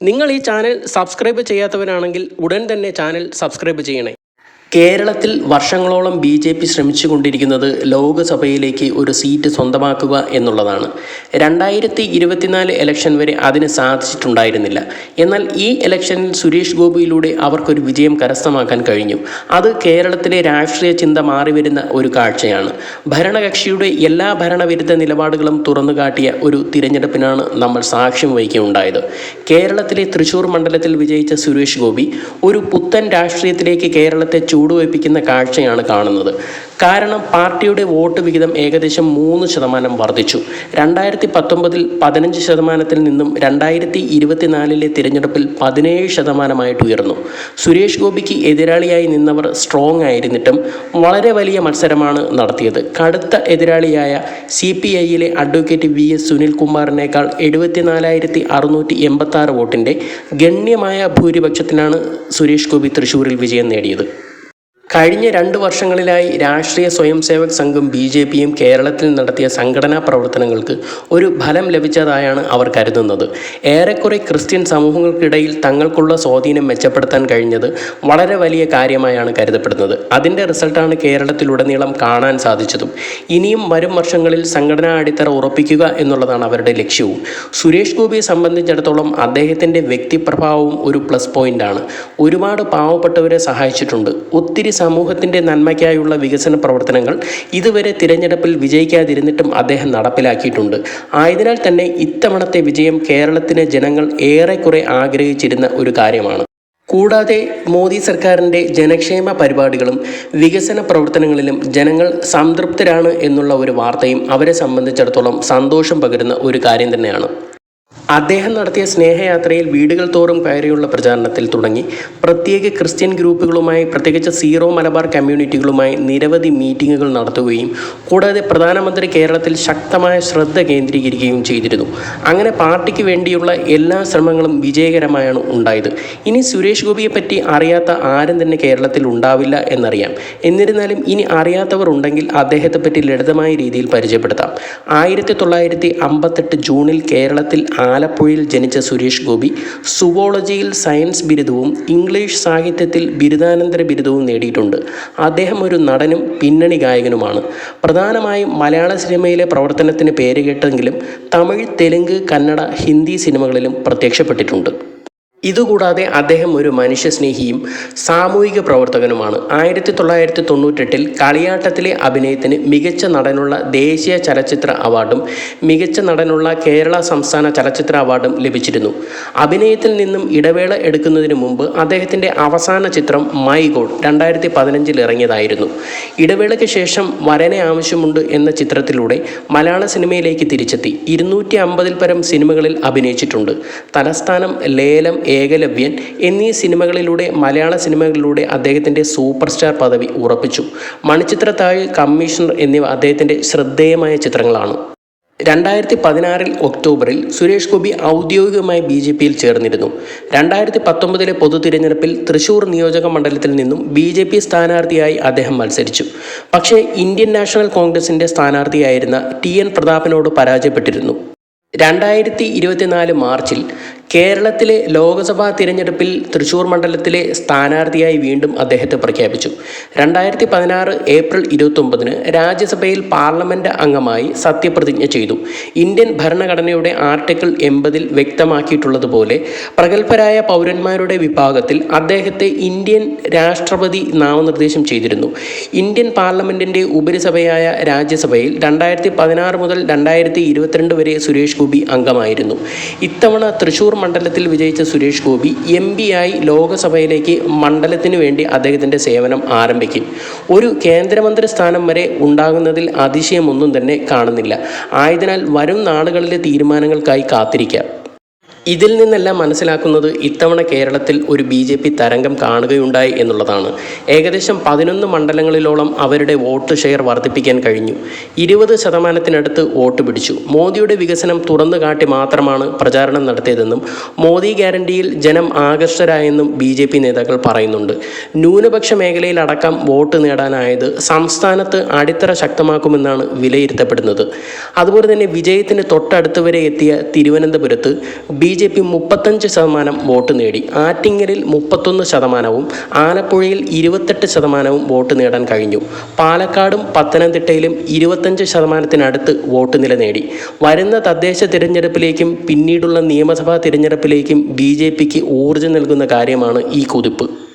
നിങ്ങൾ ഈ channel subscribe ചെയ്യാത്തവരാണെങ്കിൽ ഉടൻ തന്നെ ചാനൽ സബ്സ്ക്രൈബ് ചെയ്യണേ. കേരളത്തിൽ വർഷങ്ങളോളം ബി ജെ പി ശ്രമിച്ചുകൊണ്ടിരിക്കുന്നത് ലോകസഭയിലേക്ക് ഒരു സീറ്റ് സ്വന്തമാക്കുക എന്നുള്ളതാണ്. രണ്ടായിരത്തി ഇരുപത്തിനാല് ഇലക്ഷൻ വരെ അതിന് സാധിച്ചിട്ടുണ്ടായിരുന്നില്ല. എന്നാൽ ഈ ഇലക്ഷനിൽ സുരേഷ് ഗോപിയിലൂടെ അവർക്കൊരു വിജയം കരസ്ഥമാക്കാൻ കഴിഞ്ഞു. അത് കേരളത്തിലെ രാഷ്ട്രീയ ചിന്ത മാറിവരുന്ന ഒരു കാഴ്ചയാണ്. ഭരണകക്ഷിയുടെ എല്ലാ ഭരണവിരുദ്ധ നിലപാടുകളും തുറന്നുകാട്ടിയ ഒരു തിരഞ്ഞെടുപ്പിനാണ് നമ്മൾ സാക്ഷ്യം വഹിക്കുകയുണ്ടായത്. കേരളത്തിലെ തൃശൂർ മണ്ഡലത്തിൽ വിജയിച്ച സുരേഷ് ഗോപി ഒരു പുത്തൻ രാഷ്ട്രീയത്തിലേക്ക് കേരളത്തെ ചൂടുവയ്പ്പിക്കുന്ന കാഴ്ചയാണ് കാണുന്നത്. കാരണം പാർട്ടിയുടെ വോട്ട് വിഹിതം ഏകദേശം മൂന്ന് ശതമാനം വർദ്ധിച്ചു. രണ്ടായിരത്തി പത്തൊമ്പതിൽ പതിനഞ്ച് ശതമാനത്തിൽ നിന്നും രണ്ടായിരത്തി ഇരുപത്തിനാലിലെ തിരഞ്ഞെടുപ്പിൽ പതിനേഴ് ശതമാനമായിട്ട് ഉയർന്നു. സുരേഷ് ഗോപിക്ക് എതിരാളിയായി നിന്നവർ സ്ട്രോങ് ആയിരുന്നിട്ടും വളരെ വലിയ മത്സരമാണ് നടത്തിയത്. കടുത്ത എതിരാളിയായ സി പി ഐയിലെ അഡ്വക്കേറ്റ് വി എസ് സുനിൽകുമാറിനേക്കാൾ എഴുപത്തിനാലായിരത്തി അറുന്നൂറ്റി എൺപത്തി വോട്ടിന്റെ ഗണ്യമായ ഭൂരിപക്ഷത്തിനാണ് സുരേഷ് ഗോപി തൃശ്ശൂരിൽ വിജയം നേടിയത്. കഴിഞ്ഞ രണ്ട് വർഷങ്ങളിലായി രാഷ്ട്രീയ സ്വയം സേവക് സംഘം ബി ജെ പിയും കേരളത്തിൽ നടത്തിയ സംഘടനാ പ്രവർത്തനങ്ങൾക്ക് ഒരു ഫലം ലഭിച്ചതായാണ് അവർ കരുതുന്നത്. ഏറെക്കുറെ ക്രിസ്ത്യൻ സമൂഹങ്ങൾക്കിടയിൽ തങ്ങൾക്കുള്ള സ്വാധീനം മെച്ചപ്പെടുത്താൻ കഴിഞ്ഞത് വളരെ വലിയ കാര്യമായാണ് കരുതപ്പെടുന്നത്. അതിന്റെ റിസൾട്ടാണ് കേരളത്തിലുടനീളം കാണാൻ സാധിച്ചതും. ഇനിയും വരും വർഷങ്ങളിൽ സംഘടനാ അടിത്തറ ഉറപ്പിക്കുക എന്നുള്ളതാണ് അവരുടെ ലക്ഷ്യവും. സുരേഷ് ഗോപിയെ സംബന്ധിച്ചിടത്തോളം അദ്ദേഹത്തിന്റെ വ്യക്തിപ്രഭാവവും ഒരു പ്ലസ് പോയിന്റാണ്. ഒരുപാട് പാവപ്പെട്ടവരെ സഹായിച്ചിട്ടുണ്ട്. ഒത്തിരി സമൂഹത്തിന്റെ നന്മയ്ക്കായുള്ള വികസന പ്രവർത്തനങ്ങൾ ഇതുവരെ തിരഞ്ഞെടുപ്പിൽ വിജയിക്കാതിരുന്നിട്ടും അദ്ദേഹം നടപ്പിലാക്കിയിട്ടുണ്ട്. ആയതിനാൽ തന്നെ ഇത്തവണത്തെ വിജയം കേരളത്തിലെ ജനങ്ങൾ ഏറെക്കുറെ ആഗ്രഹിച്ചിരുന്ന ഒരു കാര്യമാണ്. കൂടാതെ മോദി സർക്കാരിന്റെ ജനക്ഷേമ പരിപാടികളും വികസന പ്രവർത്തനങ്ങളിലും ജനങ്ങൾ സംതൃപ്തരാണ് എന്നുള്ള ഒരു വാർത്തയും അവരെ സംബന്ധിച്ചിടത്തോളം സന്തോഷം പകരുന്ന ഒരു കാര്യം തന്നെയാണ്. അദ്ദേഹം നടത്തിയ സ്നേഹയാത്രയിൽ വീടുകൾ തോറും കയറിയുള്ള പ്രചാരണത്തിൽ തുടങ്ങി. പ്രത്യേക ക്രിസ്ത്യൻ ഗ്രൂപ്പുകളുമായി പ്രത്യേകിച്ച് സീറോ മലബാർ കമ്മ്യൂണിറ്റികളുമായി നിരവധി മീറ്റിങ്ങുകൾ നടത്തുകയും കൂടാതെ പ്രധാനമന്ത്രി കേരളത്തിൽ ശക്തമായ ശ്രദ്ധ കേന്ദ്രീകരിക്കുകയും ചെയ്തിരുന്നു. അങ്ങനെ പാർട്ടിക്ക് വേണ്ടിയുള്ള എല്ലാ ശ്രമങ്ങളും വിജയകരമായാണ് ഉണ്ടായത്. ഇനി സുരേഷ് ഗോപിയെ പറ്റി അറിയാത്ത ആരും തന്നെ കേരളത്തിൽ ഉണ്ടാവില്ല എന്നറിയാം. എന്നിരുന്നാലും ഇനി അറിയാത്തവർ ഉണ്ടെങ്കിൽ അദ്ദേഹത്തെ പറ്റി ലളിതമായ രീതിയിൽ പരിചയപ്പെടുത്താം. ആയിരത്തി തൊള്ളായിരത്തി അമ്പത്തെട്ട് ജൂണിൽ കേരളത്തിൽ ആലപ്പുഴയിൽ ജനിച്ച സുരേഷ് ഗോപി സുവോളജിയിൽ സയൻസ് ബിരുദവും ഇംഗ്ലീഷ് സാഹിത്യത്തിൽ ബിരുദാനന്തര ബിരുദവും നേടിയിട്ടുണ്ട്. അദ്ദേഹം ഒരു നടനും പിന്നണി ഗായകനുമാണ്. പ്രധാനമായും മലയാള സിനിമയിലെ പ്രവർത്തനത്തിന് പേരുകേട്ടെങ്കിലും തമിഴ് തെലുങ്ക് കന്നഡ ഹിന്ദി സിനിമകളിലും പ്രത്യക്ഷപ്പെട്ടിട്ടുണ്ട്. ഇതുകൂടാതെ അദ്ദേഹം ഒരു മനുഷ്യസ്നേഹിയും സാമൂഹിക പ്രവർത്തകനുമാണ്. ആയിരത്തി തൊള്ളായിരത്തി തൊണ്ണൂറ്റെട്ടിൽ കളിയാട്ടത്തിലെ അഭിനയത്തിന് മികച്ച നടനുള്ള ദേശീയ ചലച്ചിത്ര അവാർഡും മികച്ച നടനുള്ള കേരള സംസ്ഥാന ചലച്ചിത്ര അവാർഡും ലഭിച്ചിരുന്നു. അഭിനയത്തിൽ നിന്നും ഇടവേള എടുക്കുന്നതിന് മുമ്പ് അദ്ദേഹത്തിന്റെ അവസാന ചിത്രം മൈ ഗോഡ് രണ്ടായിരത്തി പതിനഞ്ചിൽ ഇറങ്ങിയതായിരുന്നു. ഇടവേളയ്ക്ക് ശേഷം വരനെ ആവശ്യമുണ്ട് എന്ന ചിത്രത്തിലൂടെ മലയാള സിനിമയിലേക്ക് തിരിച്ചെത്തി. ഇരുന്നൂറ്റി അമ്പതിൽ പരം സിനിമകളിൽ അഭിനയിച്ചിട്ടുണ്ട്. തലസ്ഥാനം ലേലം ഏകലവ്യൻ എന്നീ സിനിമകളിലൂടെ മലയാള സിനിമകളിലൂടെ അദ്ദേഹത്തിന്റെ സൂപ്പർ സ്റ്റാർ പദവി ഉറപ്പിച്ചു. മണിച്ചിത്ര താഴ് കമ്മീഷണർ എന്നിവ അദ്ദേഹത്തിന്റെ ശ്രദ്ധേയമായ ചിത്രങ്ങളാണ്. രണ്ടായിരത്തി പതിനാറിൽ ഒക്ടോബറിൽ സുരേഷ് ഗോപി ഔദ്യോഗികമായി ബി ജെ പിയിൽ ചേർന്നിരുന്നു. രണ്ടായിരത്തി പത്തൊമ്പതിലെ പൊതു തിരഞ്ഞെടുപ്പിൽ തൃശൂർ നിയോജക മണ്ഡലത്തിൽ നിന്നും ബി ജെ പി സ്ഥാനാർത്ഥിയായി അദ്ദേഹം മത്സരിച്ചു. പക്ഷേ ഇന്ത്യൻ നാഷണൽ കോൺഗ്രസിന്റെ സ്ഥാനാർത്ഥിയായിരുന്ന ടി എൻ പ്രതാപനോട് പരാജയപ്പെട്ടിരുന്നു. രണ്ടായിരത്തി ഇരുപത്തിനാല് മാർച്ചിൽ കേരളത്തിലെ ലോക്സഭാ തിരഞ്ഞെടുപ്പിൽ തൃശൂർ മണ്ഡലത്തിലെ സ്ഥാനാർത്ഥിയായി വീണ്ടും അദ്ദേഹത്തെ പ്രഖ്യാപിച്ചു. രണ്ടായിരത്തി പതിനാറ് ഏപ്രിൽ ഇരുപത്തൊമ്പതിന് രാജ്യസഭയിൽ പാർലമെന്റ് അംഗമായി സത്യപ്രതിജ്ഞ ചെയ്തു. ഇന്ത്യൻ ഭരണഘടനയുടെ ആർട്ടിക്കിൾ എൺപതിൽ വ്യക്തമാക്കിയിട്ടുള്ളതുപോലെ പ്രഗത്ഭരായ പൗരന്മാരുടെ വിഭാഗത്തിൽ അദ്ദേഹത്തെ ഇന്ത്യൻ രാഷ്ട്രപതി നാമനിർദ്ദേശം ചെയ്തിരുന്നു. ഇന്ത്യൻ പാർലമെന്റിന്റെ ഉപരിസഭയായ രാജ്യസഭയിൽ രണ്ടായിരത്തി പതിനാറ് മുതൽ രണ്ടായിരത്തി ഇരുപത്തിരണ്ട് വരെ സുരേഷ് ഗോപി അംഗമായിരുന്നു. ഇത്തവണ തൃശൂർ മണ്ഡലത്തിൽ വിജയിച്ച സുരേഷ് ഗോപി എം ആയി ലോകസഭയിലേക്ക് മണ്ഡലത്തിന് വേണ്ടി അദ്ദേഹത്തിന്റെ സേവനം ആരംഭിക്കും. ഒരു കേന്ദ്രമന്ത്രി സ്ഥാനം വരെ ഉണ്ടാകുന്നതിൽ അതിശയമൊന്നും തന്നെ കാണുന്നില്ല. ആയതിനാൽ വരും നാളുകളിലെ തീരുമാനങ്ങൾക്കായി കാത്തിരിക്കാം. ഇതിൽ നിന്നെല്ലാം മനസ്സിലാക്കുന്നത് ഇത്തവണ കേരളത്തിൽ ഒരു ബി ജെ പി തരംഗം കാണുകയുണ്ടായി എന്നുള്ളതാണ്. ഏകദേശം പതിനൊന്ന് മണ്ഡലങ്ങളിലോളം അവരുടെ വോട്ട് ഷെയർ വർദ്ധിപ്പിക്കാൻ കഴിഞ്ഞു. ഇരുപത് ശതമാനത്തിനടുത്ത് വോട്ട് പിടിച്ചു. മോദിയുടെ വികസനം തുറന്നു കാട്ടി മാത്രമാണ് പ്രചാരണം നടത്തിയതെന്നും മോദി ഗ്യാരണ്ടിയിൽ ജനം ആകർഷകരായെന്നും ബി ജെ പി നേതാക്കൾ പറയുന്നുണ്ട്. ന്യൂനപക്ഷ മേഖലയിലടക്കം വോട്ട് നേടാനായത് സംസ്ഥാനത്ത് അടിത്തറ ശക്തമാക്കുമെന്നാണ് വിലയിരുത്തപ്പെടുന്നത്. അതുപോലെ തന്നെ വിജയത്തിന് തൊട്ടടുത്ത് വരെ എത്തിയ തിരുവനന്തപുരത്ത് ബി ജെ പി മുപ്പത്തഞ്ച് ശതമാനം വോട്ട് നേടി. ആറ്റിങ്ങലിൽ മുപ്പത്തൊന്ന് ശതമാനവും ആലപ്പുഴയിൽ ഇരുപത്തെട്ട് ശതമാനവും വോട്ട് നേടാൻ കഴിഞ്ഞു. പാലക്കാടും പത്തനംതിട്ടയിലും ഇരുപത്തഞ്ച് ശതമാനത്തിനടുത്ത് വോട്ട് നില നേടി. വരുന്ന തദ്ദേശ തിരഞ്ഞെടുപ്പിലേക്കും പിന്നീടുള്ള നിയമസഭാ തിരഞ്ഞെടുപ്പിലേക്കും ബി ജെ പിക്ക് ഊർജം നൽകുന്ന കാര്യമാണ് ഈ കുതിപ്പ്.